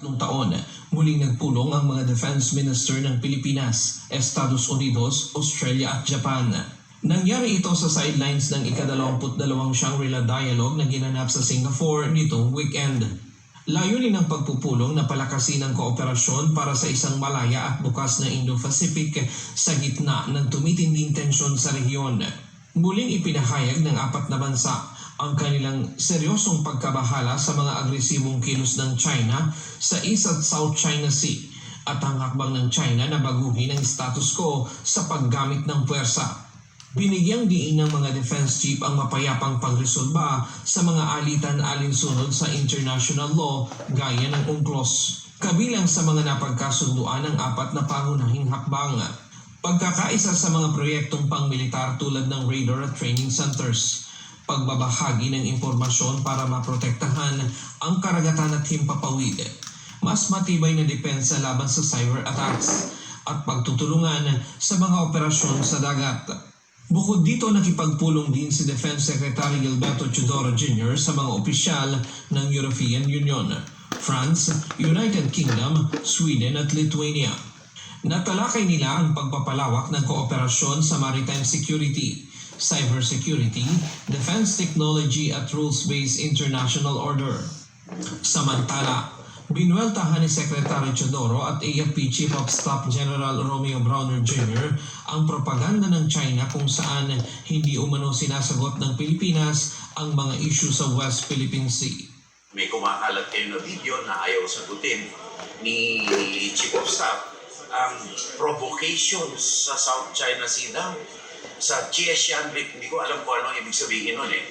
Noong taon, muling nagpulong ang mga defense minister ng Pilipinas, Estados Unidos, Australia at Japan. Nangyari ito sa sidelines ng ikadalawamput-dalawang Shangri-La Dialogue na ginanap sa Singapore nitong weekend. Layunin ng pagpupulong na palakasin ang kooperasyon para sa isang malaya at bukas na Indo-Pacific sa gitna ng tumitinding tensyon sa rehiyon. Muling ipinahayag ng apat na bansa ang kanilang seryosong pagkabahala sa mga agresibong kilos ng China sa East at South China Sea at ang hakbang ng China na baguhin ang status quo sa paggamit ng puwersa. Binigyang diin ng mga defense chief ang mapayapang pagresolba sa mga alitan alinsunod sa international law gaya ng UNCLOS. Kabilang sa mga napagkasunduan ng apat na pangunahing hakbang. Pagkakaisa sa mga proyektong pangmilitar tulad ng radar at training centers pagbabahagi ng impormasyon para maprotektahan ang karagatan at himpapawid, mas matibay na depensa laban sa cyber attacks, at pagtutulungan sa mga operasyon sa dagat. Bukod dito, nakipagpulong din si Defense Secretary Gilberto Chodoro Jr. sa mga opisyal ng European Union, France, United Kingdom, Sweden at Lithuania. Natalakay nila ang pagpapalawak ng kooperasyon sa maritime security, cybersecurity, defense technology at rules-based international order. Samantala, binueltahan ni Secretary Chodoro at AFP Chief of Staff General Romeo Browner Jr. ang propaganda ng China kung saan hindi umano sinasagot ng Pilipinas ang mga issue sa West Philippine Sea. may kumakalat kayo na video na ayaw sagutin ni Chief of Staff ang provocations sa South China Sea daw. Sa Chiesian Lake, hindi ko alam kung ano ibig sabihin nun eh.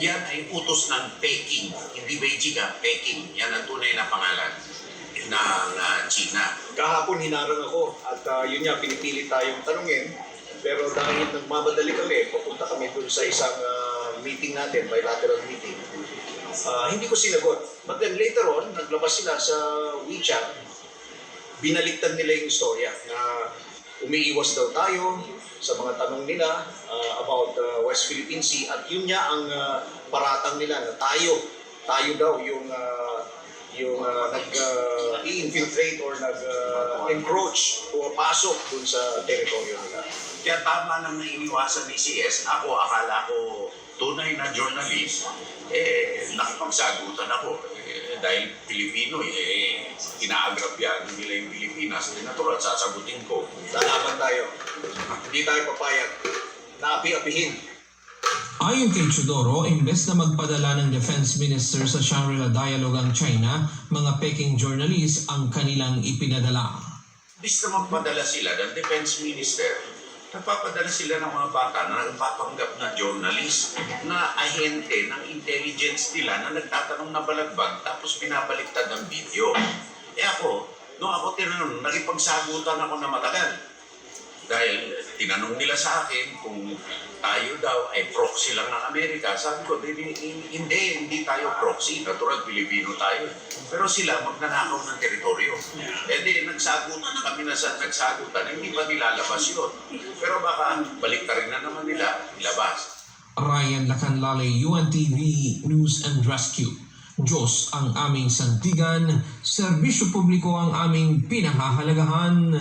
Yan ay utos ng Peking, hindi Beijing ah, Peking. Yan ang tunay na pangalan ng ah, China. kahapon hinarang ako at ah, yun nga, pinipilit tayong tanungin. Pero dahil nagmamadali kami, papunta kami dun sa isang ah, meeting natin, bilateral meeting. Ah, hindi ko sinagot. But then later on, naglabas sila sa WeChat, binaliktad nila yung istorya na umiiwas daw tayo sa mga tanong nila ah, about ah, West Philippine Sea at yun nga ang ah, paratang nila na tayo, tayo daw yung ah, yung uh, nag-infiltrate or nag-encroach o pasok dun sa teritoryo nila. Kaya tama lang na iniwasan ni CS. Ako, akala ko tunay na journalist. Eh, nakipagsagutan ako. Dahil Pilipino, eh, inaagrabyado nila yung Pilipinas. Eh, natural, sasagutin ko. Lalaban tayo. Hindi tayo papayag. Naapi-apihin. Ayon kay Chodoro, imbes na magpadala ng defense minister sa Shangri-La Dialogue ang China, mga Peking journalists ang kanilang ipinadala. Bis na magpadala sila ng defense minister, nagpapadala sila ng mga bata na nagpapanggap na journalist, na ahente ng intelligence nila na nagtatanong na balagbag tapos pinabaliktad ang video. Eh ako, nung ako tinanong, nagipagsagutan ako na matagal. Dahil tinanong nila sa akin kung tayo daw ay proxy lang ng Amerika. Sabi ko, hindi, hindi, hindi tayo proxy. Natural, Pilipino tayo. Pero sila magnanakaw ng teritoryo. Eh di, nagsagutan na kami na sa nagsagutan. Hindi ba nilalabas yun? Pero baka balik rin na naman nila ilabas. Ryan Lacanlale, UNTV News and Rescue. Diyos ang aming sandigan, serbisyo publiko ang aming pinahahalagahan.